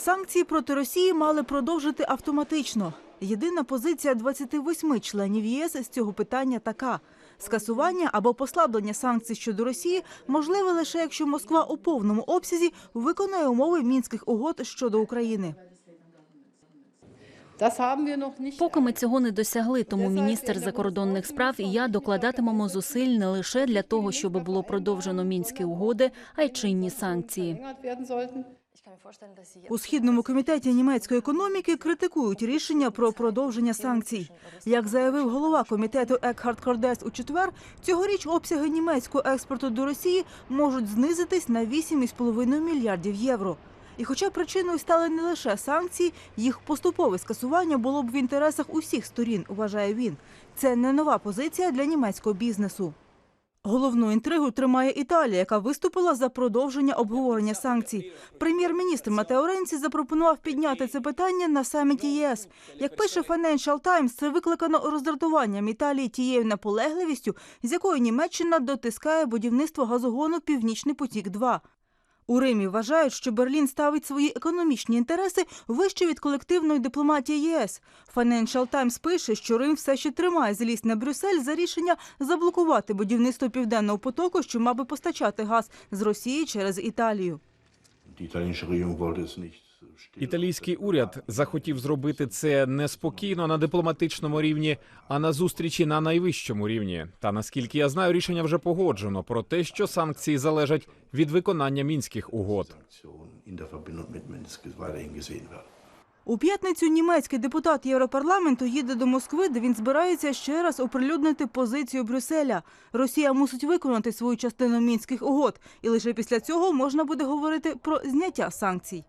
Санкції проти Росії мали продовжити автоматично. Єдина позиція 28 членів ЄС з цього питання така: скасування або послаблення санкцій щодо Росії можливе лише якщо Москва у повному обсязі виконає умови мінських угод щодо України. Поки ми цього не досягли, тому міністр закордонних справ і я докладатимемо зусиль не лише для того, щоб було продовжено мінські угоди, а й чинні санкції. У східному комітеті німецької економіки критикують рішення про продовження санкцій. Як заявив голова комітету Екхард Кордес у четвер, цьогоріч обсяги німецького експорту до Росії можуть знизитись на 8,5 мільярдів євро. І хоча причиною стали не лише санкції, їх поступове скасування було б в інтересах усіх сторін, вважає він. Це не нова позиція для німецького бізнесу. Головну інтригу тримає Італія, яка виступила за продовження обговорення санкцій. Прем'єр-міністр Матео Ренці запропонував підняти це питання на саміті ЄС. Як пише Financial Times, це викликано роздратуванням Італії тією наполегливістю, з якою Німеччина дотискає будівництво газогону Північний потік-2 У Римі вважають, що Берлін ставить свої економічні інтереси вище від колективної дипломатії ЄС. Financial Times пише, що Рим все ще тримає злість на Брюссель за рішення заблокувати будівництво південного потоку, що мав би постачати газ з Росії через Італію. Італійський уряд захотів зробити це не спокійно на дипломатичному рівні, а на зустрічі на найвищому рівні. Та наскільки я знаю, рішення вже погоджено про те, що санкції залежать від виконання мінських угод. У п'ятницю німецький депутат Європарламенту їде до Москви, де він збирається ще раз оприлюднити позицію Брюсселя. Росія мусить виконати свою частину мінських угод, і лише після цього можна буде говорити про зняття санкцій.